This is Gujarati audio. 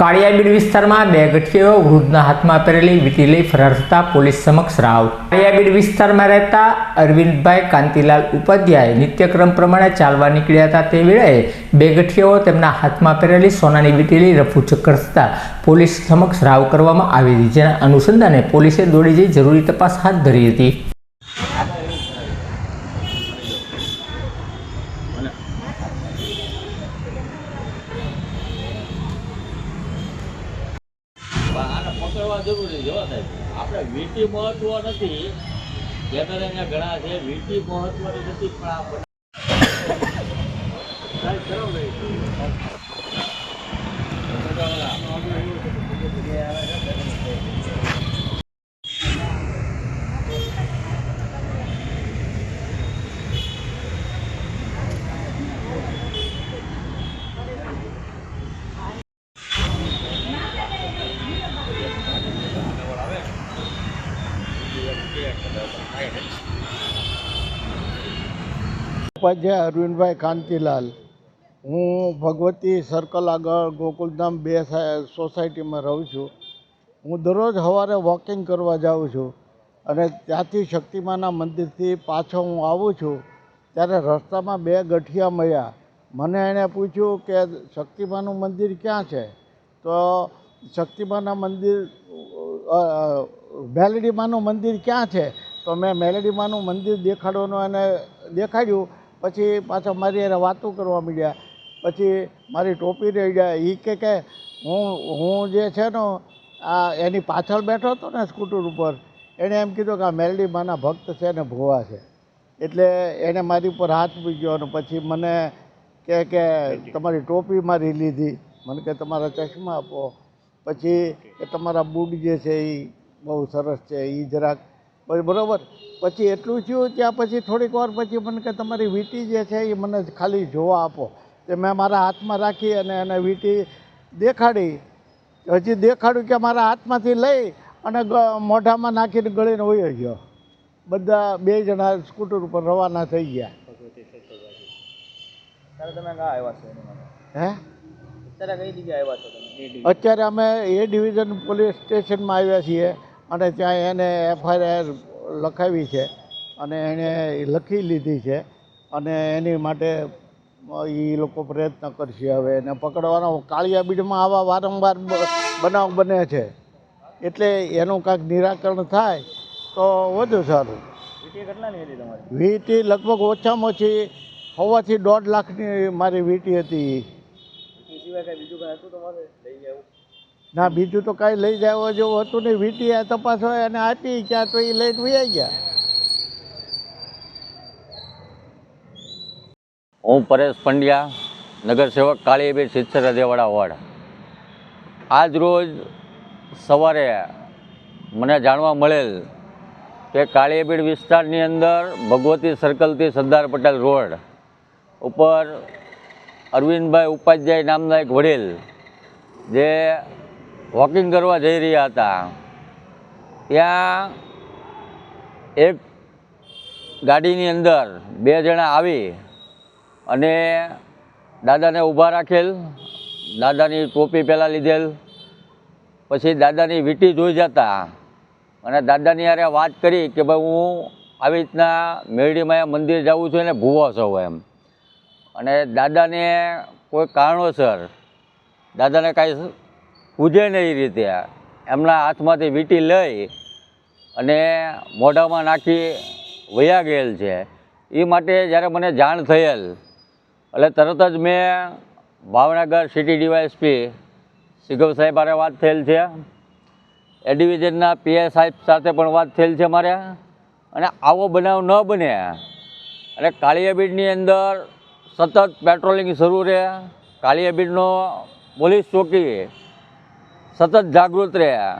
કાળિયાબીડ વિસ્તારમાં બે ગઠિયાઓ વૃદ્ધના હાથમાં પહેરેલી વીટી લઈ ફરાર થતા પોલીસ સમક્ષ રાવ. કાળિયાબીડ વિસ્તારમાં રહેતા અરવિંદભાઈ કાંતિલાલ ઉપાધ્યાય નિત્યક્રમ પ્રમાણે ચાલવા નીકળ્યા હતા તે વેળાએ બે ગઠિયાઓ તેમના હાથમાં પહેરેલી સોનાની વીટી લઈ રફુ ચક્કર થતા પોલીસ સમક્ષ રાવ કરવામાં આવી હતી, જેના અનુસંધાને પોલીસે દોડી જઈ જરૂરી તપાસ હાથ ધરી હતી. આને જરૂરી છે સાહેબ. આપણે વીટી મહત્વ નથી. ખેતર અહીંયા ઘણા છે વીટી મહત્વ નથી પણ આપણે સાહેબ, ઉપાધ્યાય અરવિંદભાઈ કાંતિલાલ. હું ભગવતી સર્કલ આગળ ગોકુલધામ બે સોસાયટીમાં રહું છું. હું દરરોજ સવારે વોકિંગ કરવા જાઉં છું અને ત્યાંથી શક્તિમાના મંદિરથી પાછો હું આવું છું ત્યારે રસ્તામાં બે ગઠિયા મળ્યા. મને એણે પૂછ્યું કે શક્તિમાનું મંદિર ક્યાં છે? તો શક્તિમાના મંદિર અ, મંદિર ક્યાં છે? તો મેં મેલેડીમાનું મંદિર દેખાડવાનું એને દેખાડ્યું. પછી પાછા મારી એને વાતો કરવા માંડ્યા. પછી મારી ટોપી રહી જાય એ કે કે, હું હું જે છે ને, આ એની પાછળ બેઠો હતો ને સ્કૂટર ઉપર, એણે એમ કીધું કે આ મેલડીમાના ભક્ત છે ને ભોવા છે. એટલે એણે મારી ઉપર હાથ મૂક્યો અને પછી મને કે કે, તમારી ટોપી મારી લીધી. મને કે, તમારા ચશ્મા આપો. પછી તમારા બૂટ જે છે એ બહુ સરસ છે એ જરાક. બરાબર? પછી એટલું થયું ત્યાં પછી થોડીક વાર પછી મને કે તમારી વીંટી જે છે એ મને ખાલી જોવા આપો. તે મેં મારા હાથમાં રાખી અને એને વીંટી દેખાડી. હજી દેખાડ્યું કે મારા હાથમાંથી લઈ અને મોઢામાં નાખીને ગળીને વયો ગયો. બધા બે જણા સ્કૂટર ઉપર રવાના થઈ ગયા. તમે ક્યાં આવ્યા છો હે? અત્યારે કઈ જગ્યાએ આવ્યા છો અત્યારે અમે એ ડિવિઝન પોલીસ સ્ટેશનમાં આવ્યા છીએ અને ત્યાં એને એફઆઈઆર લખાવી છે અને એણે લખી લીધી છે અને એની માટે એ લોકો પ્રયત્ન કરશે હવે એને પકડવાનો કાળિયા બીડમાં આવા વારંવાર બનાવ બને છે. એટલે એનું કાંઈક નિરાકરણ થાય તો વધુ સારું. વીટી કેટલાની હતી તમારી? વીંટી લગભગ ઓછામાં ઓછી હોવાથી દોઢ લાખની મારી વીંટી હતી. ના, બીજું તો કાંઈ લઈ જવા જેવું હતું નહીં. વીટી આ તપાસ હોય અને આપી ક્યાં તો એ લઈને વહી ગયા. હું પરેશ પંડ્યા, નગરસેવક કાળીબેન સિત્સર હદેવાડા વોર્ડ. આજ રોજ સવારે મને જાણવા મળેલ કે કાળીબીડ વિસ્તારની અંદર ભગવતી સર્કલથી સરદાર પટેલ રોડ ઉપર અરવિંદભાઈ ઉપાધ્યાય નામના એક વડીલ, જે વોકિંગ કરવા જઈ રહ્યા હતા. ત્યાં એક ગાડીની અંદર બે જણા આવી અને દાદાને ઊભા રાખેલ, દાદાની ટોપી પહેલાં લીધેલ, પછી દાદાની વીંટી જોઈ જતા અને દાદાની યારે વાત કરી કે ભાઈ હું આવી રીતના મેરડીમાં મંદિર જાઉં છું અને ભૂવો છું એમ. અને દાદાને કોઈ કારણોસર, દાદાને કાંઈ પૂજે નહીં એ રીતે એમના હાથમાંથી વીંટી લઈ અને મોઢામાં નાખી વયા ગયેલ છે. એ માટે જ્યારે મને જાણ થયેલ, એટલે તરત જ મેં ભાવનગર સિટી ડીવાયએસપી સિગવ સાહેબ મારે વાત થયેલ છે. એ ડિવિઝનના પીઆઈ સાહેબ સાથે પણ વાત થયેલ છે મારે. અને આવો બનાવ ન બને. અને કાળિયાબીડની અંદર સતત પેટ્રોલિંગ શરૂ રહે. કાળિયાબીડનો પોલીસ ચોકી સતત જાગૃત રહે.